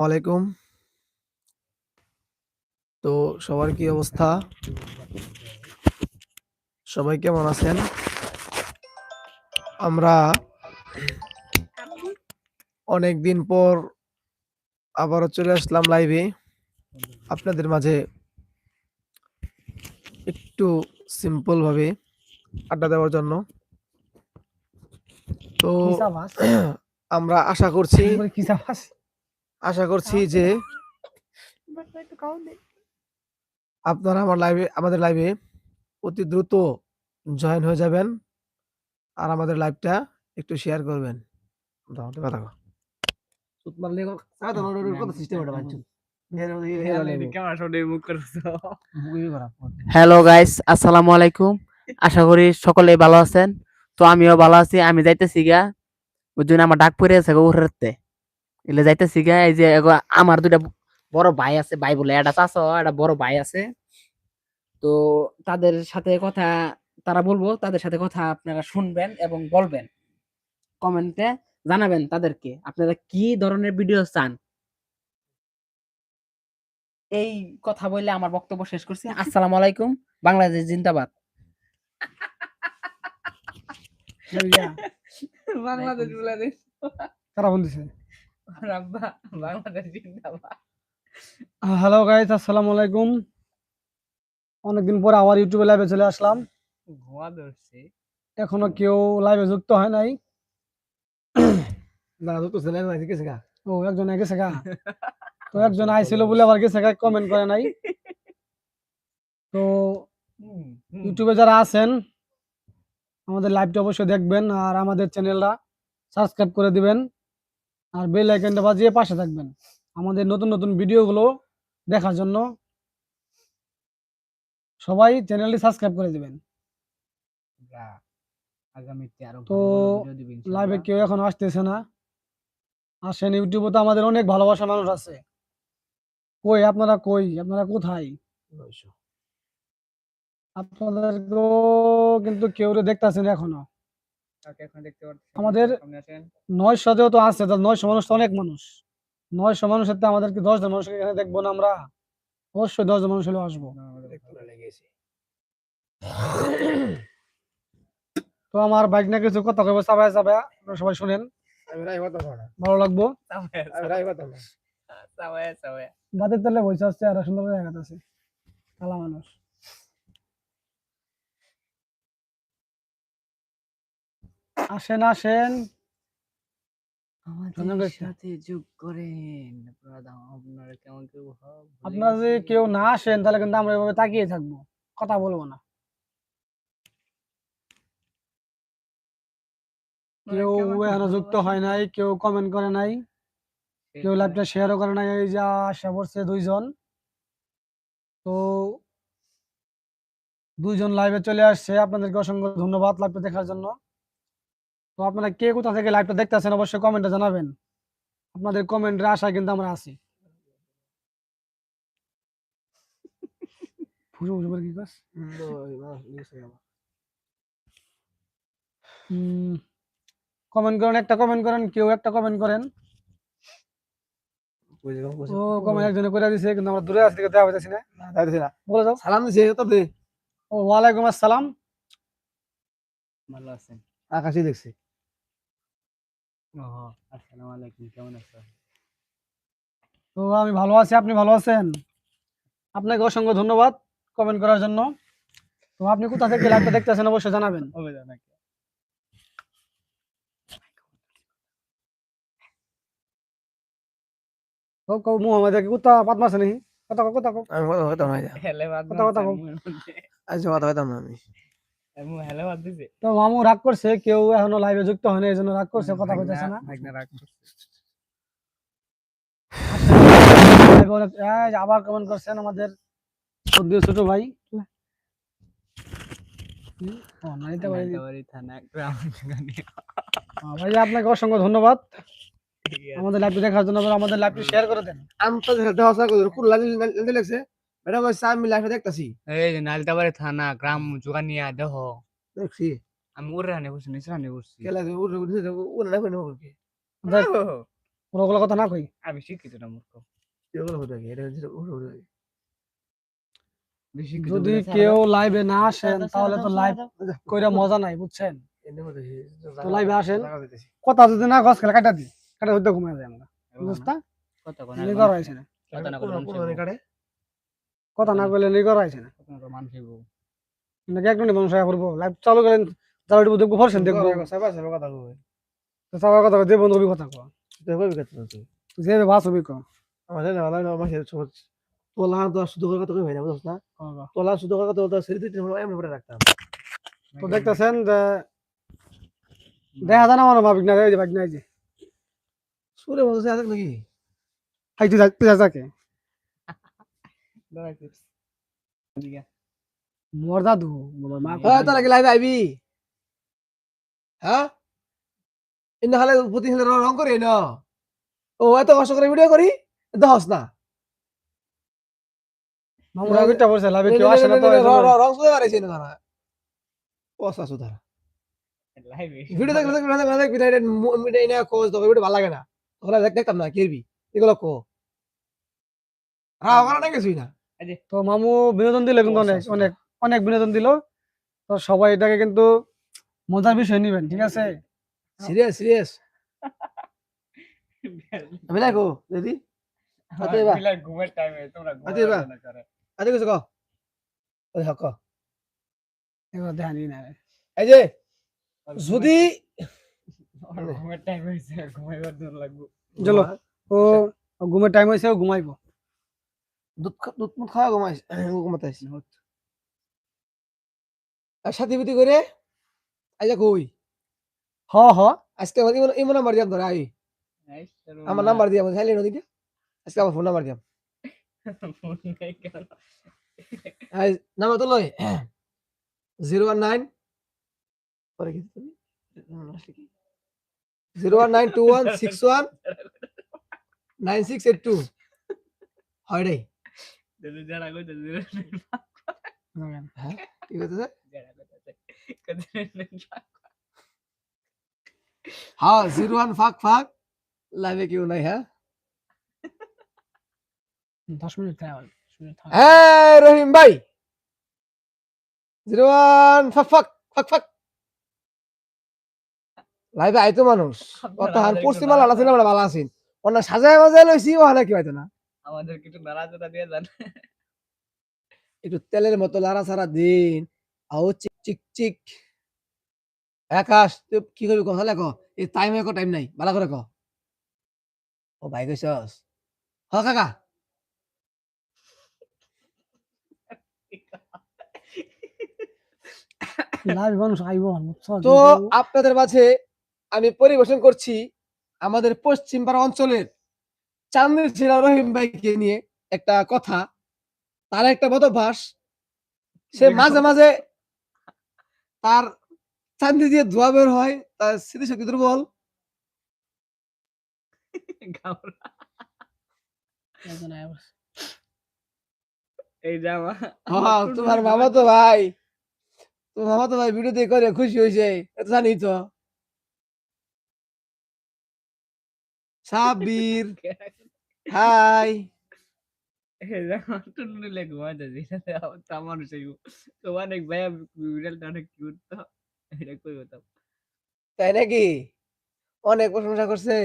ওয়ালাইকুম। তো সবার কি অবস্থা? সবাই কেমন আছেন? আমরা অনেকদিন পর আবারও চলে আসলাম লাইভে। আপনাদের মাঝে একটু সিম্পল ভাবে আড্ডা দেওয়ার জন্য। তো আমরা আশা করছি আশা করছি যে আপনারা আমার লাইভে আমাদের লাইভে অতি দ্রুত জয়েন হয়ে যাবেন। আর আমাদের লাইভটা একটু শেয়ার করবেন। কথা কও। সুত মারলে এখন সাদা নোডের কত সিস্টেম এটা বাঞ্চুন। হ্যালো গাইস আসসালামু আলাইকুম আশা করি সকলেই ভালো আছেন তো আমিও ভালো আছি আমি যাইতেছি গা ওই জন্য আমার ডাক পড়ে আছে উঠতে এলে যাইতেছি গা এই যে আমার দুইটা বড় ভাই আছে ভাই বলে একটা চাচা একটা বড় ভাই আছে। তো তাদের সাথে কথা তারা বলব তাদের সাথে কথা আপনারা শুনবেন এবং বলবেন। কমেন্টে জানাবেন তাদেরকে আপনারা কি ধরনের ভিডিও চান? এই কথা বলে আমার বক্তব্য শেষ করছি। আসসালামু আলাইকুম বাংলাদেশ জিন্দাবাদ। বাংলাদেশ বাংলাদেশ। কারা ফোন দিছে রাব্বা বাংলাদেশ জিন্দাবাদ। হ্যালো গাইস আসসালামু আলাইকুম। অনেকদিন পর আবার ইউটিউবে লাইভে চলে আসলাম। ঘোয়া ধরছে। এখনও কেউ লাইভে যুক্ত হয় নাই। না তো ছেলে না গেছে গা। ও একজন গেছে গা। তো একজন আইছিল বলে আবার গেছে গা কমেন্ট করে নাই। তো ইউটিউবে যারা আছেন আমাদের লাইভটা অবশ্যই দেখবেন আর আমাদের চ্যানেলটা সাবস্ক্রাইব করে দিবেন। আর বেল আইকনটা বাজিয়ে পাশে থাকবেন। আমাদের নতুন নতুন ভিডিওগুলো দেখার জন্য সবাই চ্যানেলটি সাবস্ক্রাইব করে দিবেন। তো লাইভে কেউ এখন আসতেছে না। আসেন ইউটিউবে তো আমাদের অনেক ভালোবাসা মানুষ আছে। কই আপনারা কই? আপনারা কোথায়? আপনাদেরকেও কিন্তু কেউ দেখতেছেন এখনও। আমাদের নয়শো তো আছে নয়শো মানুষ তো অনেক মানুষ। নয় নয়শো মানুষের তো আমাদেরকে দশ জন মানুষকে এখানে দেখব না আমরা। অবশ্যই দশ জন মানুষ হলেও আসব। তো আমার বাইক না কিছু কথা কইবো চাবায় চাবায় আপনারা সবাই শুনেন। আমি রাই কথা কও না। ভালো লাগবো। আমি রাই কথা না। তালে বসে আসছে আর সুন্দর জায়গা আছে কালা মানুষ। আসেন আসেন। আমাদের সাথে যোগ করেন আপনারা আপনারা কেমন কেউ ভাব আপনারা যদি কেউ না আসেন তাহলে কিন্তু আমরা এভাবে তাকিয়ে থাকব। কথা বলব না। কেউ এখনও যুক্ত হয় নাই কেউ কমেন্ট করে নাই। কেউ লাইভটা শেয়ারও করে নাই এই যা আশা করছে দুইজন। তো দুইজন লাইভে চলে আসছে। আপনাদেরকে অসংখ্য ধন্যবাদ লাইভটা দেখার জন্য। তো আপনারা কে কোথা থেকে লাইভটা দেখতেছেন অবশ্যই কমেন্টে জানাবেন। আপনাদের কমেন্টের আশায় কিন্তু আমরা আছি। ফুসু ফুসু করে কি। কমেন্ট করেন একটা কমেন্ট করেন কেউ একটা কমেন্ট করেন। বুঝে ও কমেন্ট একজনে করে দিছে কিন্তু আমরা দূরে আছি থেকে দেওয়া না। না, না। বলে যাও সালাম দিছে তো দে। ও ওয়ালাইকুম আসসালাম। ভালো আছেন। আকাশই দেখছি। আসসালামু আলাইকুম কেমন আছেন? তো আমি ভালো আছি আপনি ভালো আছেন? আপনাকে অসংখ্য ধন্যবাদ কমেন্ট করার জন্য। তো আপনি কোথা থেকে লাইভটা দেখতেছেন অবশ্যই জানাবেন। কও কও মুহাম্মদ কুত্তা পাত মারছে নাকি? কথা কথা কথা হইতাম না যা। হেলে বাদ কথা কথা কথা মু হেলে বাদ দিছে। তো মামু রাগ করছে কেউ এখনও লাইভে যুক্ত হয়নি এই জন্য রাগ করছে কথা কইতেছে না। যে আবার কমেন্ট করছেন আমাদের সদ্য ছোট ভাই। আপনাকে অসংখ্য ধন্যবাদ। আমাদের লাইভটি দেখার জন্য আমাদের লাইভটি শেয়ার করে দেন। আমি তো দেওয়া আসা করি কুল লাগি লাগি লাগছে। এটা কইছে আমি লাইফে দেখতাছি? এই যে নালিতাবাড়ি থানা গ্রাম জুগানিয়া দেহ। দেখছি। আমি উড়ে আনে বসে নিচে আনে বসছি কেলা উড়ে উড়ে উড়ে না কই না দেখ, ওরা ওগুলো কথা না কই। আমি শিক্ষিত না মূর্খ। এগুলো হতে এটা উড়ে উড়ে। যদি কেউ লাইভে না। আসেন তাহলে তো লাইভ কইরা মজা নাই বুঝছেন? তো লাইভে আসেন। কথা যদি না গছ খেলে কাটা দি কাটা হইতে ঘুমায় যায় আমরা। বুঝতা? কোন নিগর হয়েছে না। কথা না বলে হয়েছে না। মানুষ হইবো। নাকি একটু মানুষ করব। লাইভ চালু করেন যারা একটু দেখব ফরসেন দেখব। কথা কই। তো সবার কথা দেবো নবী কথা কো তুই কইবি কথা তুই। তুই যেভাবে ভাস হবি কো আমাদের না আমাদের মাসে ছোট তোলা তো শুধু করে কথা কই ভাই না বুঝছ না? তোলা শুধু করে কথা বলতে সেরিতে এমনি করে রাখতাম। তো দেখতেছেন যে দেখা যায় না আমার ভাবিক না এই যে ভাবিক না এই যে। সুরে বলছে আছে নাকি? হাই তুই যা- তুই যা যাকে মোর দাদু মা হ্যাঁ লাইভে আইবি হ্যাঁ? ইন্দা খালে প্রতি রং করি না ও এত কষ্ট করে ভিডিও করি? দহস না। মামুরা লাভে কেউ আসে না তো। রং সুদা না তারা। সুদা ভিডিও দেখলে দেখলে দেখলে দেখবি না এটা কোজ তোকে ভিডিও ভালো লাগে না। ওগুলা দেখ দেখতাম না কিরবি? এগুলো কো। রাও করা না কিছুই না। তো মামু বিনোদন দিলে কিন্তু অনেক আচ্ছা, অনেক অনেক বিনোদন দিল। তো সবাই এটাকে কিন্তু মজার বিষয় নিবেন ঠিক আছে? সিরিয়াস সিরিয়াস আমি দেখো দিদি কিছু ওই হক। এবার এই যে যদি চলো। ও ও ঘুমের টাইম হয়েছে ঘুমাইবো। দুধ দুধ মুধ খাওয়া ঘুমাইস ঘুমাতাইস আর সাথে বিতি করে আইজা কই? হ হ। আজকে আমার ইমন ইমন নাম্বার দিয়াম ধরে আই। আমার নাম্বার দিয়াম খাইলে নদীটা আজকে আমার ফোন নাম্বার দিয়াম। আই নাম্বার তো লই। Zero one nine. পরে কি zero one nine two one six one nine six eight two. হয় রে হ্যাঁ কি করতেছে হ্যাঁ জিরো ওয়ান ফাঁক ফাঁক লাইভে কেউ নাই হ্যাঁ দশ মিনিট থাক দশ মিনিট থাক। হ্যাঁ রহিম ভাই জিরো ওয়ান ফাঁক ফাঁক ফাঁক ফাঁক লাইভে আইতো মানুষ কত হান পশ্চিমা লালা ছিল আমরা ভালো আছেন অন্য সাজায় মাজায় লইছি ও হালে কি হয়তো না আমাদের কিছু নারাজতা দিয়ে যান একটু তেলের মতো লাড়া সারা দিন আও চিক চিক চিক। আকাশ তুই কি করবি কথা লেখ এই টাইম একো টাইম নাই। ভালো করে ক। ও ভাই কইছস? হ কাকা? তো আপনাদের মাঝে আমি পরিবেশন করছি আমাদের পশ্চিম পাড়া অঞ্চলের চান্দের ছিলা রহিম ভাইকে নিয়ে একটা কথা তার একটা মতভাস সে মাঝে মাঝে তার চান্দি দিয়ে ধোয়া বের হয় তার স্মৃতিশক্তি দুর্বল। এই জামা হ্যাঁ তোমার মামা তো ভাই তোমার মামা তো ভাই ভিডিও দিয়ে করে খুশি হয়েছে এত জানি তো। সাব্বির হাই। তা মানুষ অনেক ভাইয়া বিড়ালটা অনেক কিউট তো এটা কই হতাম তাই নাকি? অনেক প্রশংসা করছে।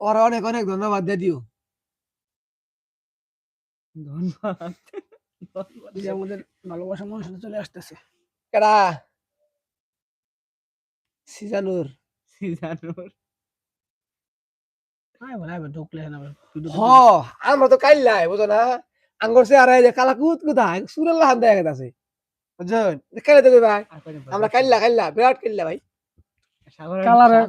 ওরা অনেক অনেক ধন্যবাদ দিয়ে দিও। ধন্যবাদ। ধন্যবাদ। এই যে আমাদের ভালোবাসা মানুষের চলে আসতেছে। কেডা? সিজানুর। সিজানুর আইবো আইবো ঢুকলে না ভিডিও হ আমরা তো কাইলাই বুঝো না? আঙ্গর সে আর কালা কুত কুদা সুরের লাহান দেখা গেছে বুঝছেন? কাইলে তো ভাই? আমরা কাইল্লা কাইল্লা বিরাট কাইল্লা ভাই। কালারে-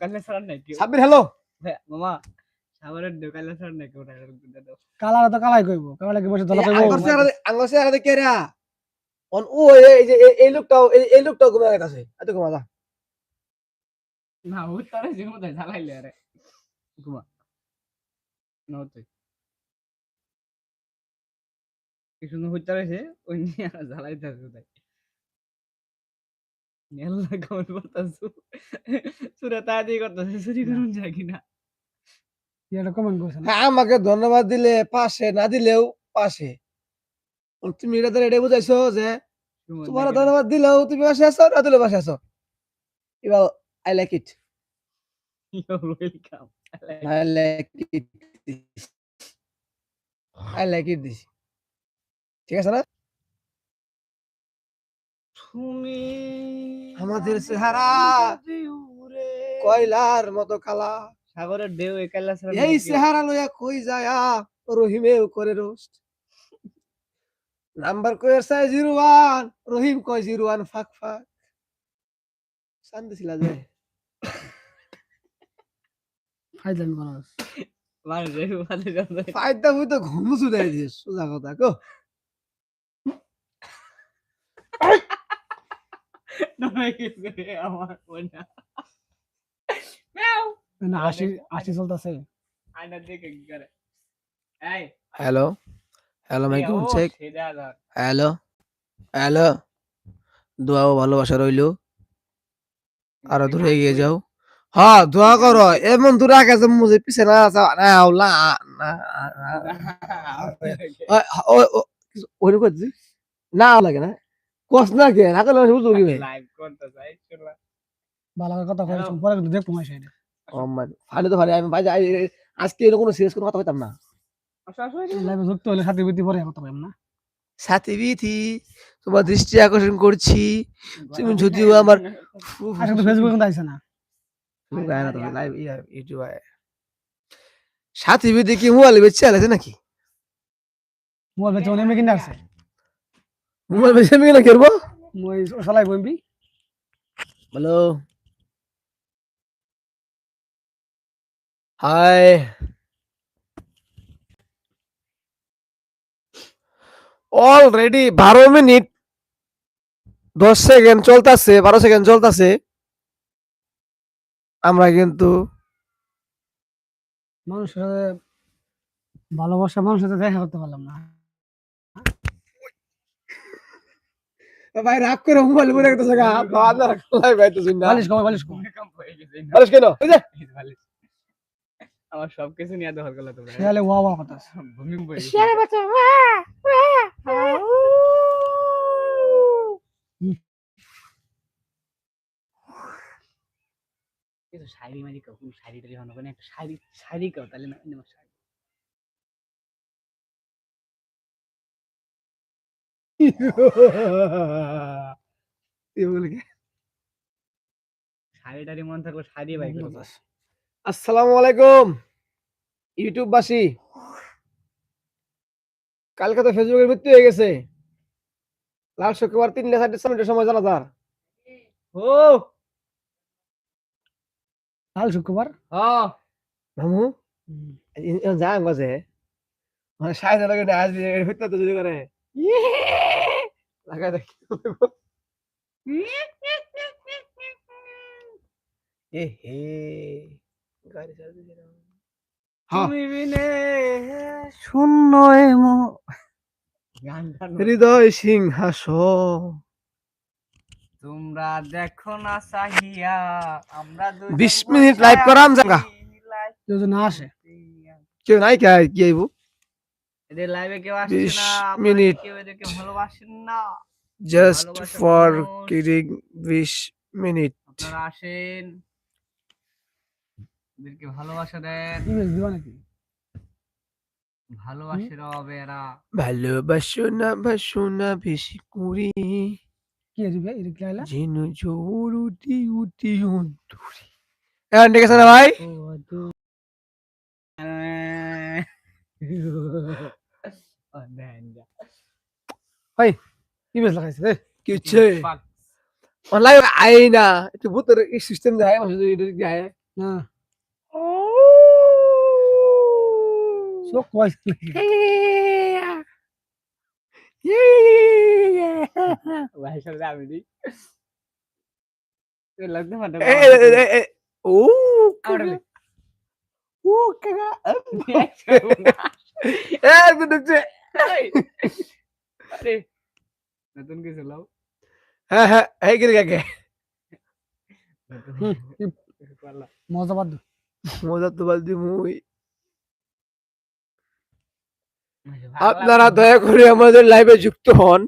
কালে নাই সাব্বির হ্যালো? হ্যাঁ, মামা কালে কালার তো কালাই কইবো কালার কি বসে ধলা কইবো আঙ্গর সে আর রা? অন ও এই যে এই- লোকটাও এই- লোকটাও ঘুমে গেছে। এত ঘুমা যা। না উত্তরে যে ঝালাইলে আরে। ঘুমা না কি সুন্দর হইতে রয়েছে ওই নিয়ে আর আছে কোথায় নেল কমেন্ট করতেছো সুরে তাড়াতাড়ি করতেছে চুরি করুন যায় কিনা হ্যাঁ আমাকে ধন্যবাদ দিলে পাশে না দিলেও পাশে তুমি এটা তো এটাই বুঝাইছো যে তোমার ধন্যবাদ দিলেও তুমি পাশে আছো না দিলেও পাশে আছো এবার I like it welcome I like it I like it this ঠিক আছে না? তুমি আমাদের চেহারা কয়লার মতো কালা। সাগরের ঢেউ একালা এই চেহারা লইয়া কই যায়া? রহিমেও করে রোস্ট। নাম্বার কয়ের চাই জিরো ওয়ান রহিম কয় জিরো ওয়ান ফাক ফাক। শান্তি ছিল যে ফাইজলামি করা ফাইদা বুঝতে ঘুম চুদাই দিস সোজা কথা কো। আমার না হাসি হাসি চলতেছে। দেখে কি করে? এই। হ্যালো? হ্যালো মাইকুম ও, চেক সেটা ধর। হ্যালো? হ্যালো? দোয়া ও ভালোবাসা রইল। আরও দূরে এগিয়ে যাও। হ্যাঁ দোয়া করো। এমন দূরে আগে যে পিছে না না আউলা না ওই ওই করছি না লাগে না। কস না কে? না করলে বুঝব কি ভাই লাইভ করতে চাই চলো। ভালো কথা কয়েছেন পরে কিন্তু দেখব মাসে ও মানে তো আমি ভাই যাই- আজকে এরকম কোনো সিরিয়াস কোনো কথা কইতাম না। আসো আসো লাইভে যুক্ত হলে সাথে বিতি পরে কথা পাইম না। সাথে বিথি তোমার দৃষ্টি আকর্ষণ করছি। তুমি যদিও আমার ফেসবুকে কিন্তু আইছে না। লাইভ ইউটিউব সাথে বিথি কি মোবাইল আলাদা নাকি মোবাইল বেচে অনেক কিনে আসছে মোবাইল বেচে আমি কেন করব মই চালাই বইবি হ্যালো হাই অলরেডি বারো মিনিট দশ সেকেন্ড চলতেছে বারো সেকেন্ড চলতেছে। আমরা কিন্তু মানুষের সাথে ভালোবাসা মানুষের সাথে দেখা করতে পারলাম না ভাই রাগ করে মোবাইল বলে একটা জায়গা বাজার খোলাই ভাই তো শুন বালিশ কমে বালিশ কমে ভূমিকম্প হয়ে গেছে আরে কেন এই যে বালিশ। আমার সবকিছু নিয়ে দখল করল তোমরা শিয়ালে ওয়া ওয়া কথা ভূমিকম্প হয়ে গেছে। এই তো শায়রি মারি কাউ কোন শায়রি টারি হনো একটা শায়রি শায়রি কাউ তাহলে না মন থাকলে শায়রি বাই আসসালামু আলাইকুম ইউটিউব বাসী কালকে তো ফেসবুকের মৃত্যু হয়ে গেছে। লাল শুক্রবার তিনটা সামনের সময় জানা ও! কাল শুক্রবার মামু যা গেছে মানে সাইজ লাগে না আজ হত্যা তো যদি করে। লাগাই দেখি এ হে গাড়ি চালাতে গেলাম। হ্যাঁ তুমি বিনে শূন্য এমো হৃদয় সিংহাসন। তোমরা দেখো না সাহিয়া আমরা দুজন 20 মিনিট live করাম জাগা। কেউ যদি না আসে। কেউ নাই কে কি আইব? এদের লাইভে কেউ আসছে না মিনিট। কেউ এদেরকে ভালোবাসেন না। Just for kidding 20 minute. আপনারা আসেন। এদেরকে ভালোবাসা দেন। ইমেজ দিবা নাকি ভালোবাসার অভাবে এরা ভালোবাসো না বাসো না বেশি কুড়ি কি দিবে এটা কি আইলা যেন জোর উঠি উঠি অন্তরি এখন ঠিক আছে না ভাই দেন যা ইমেজ লাগাইছে রে কি হচ্ছে অনলাইন আই না একটু ভূতের সিস্টেম দেয় না ভাই সাথে আমি দিই তো লাগতে পারে ও আমার ও কাকা এ দেখছে আরে নতুন কিছু লাও হ্যাঁ হ্যাঁ এই গেলে কাকে হুম, পারলা মজা বাদ মজা তো বলদি মুই আপনারা দয়া করে আমাদের লাইভে যুক্ত হন।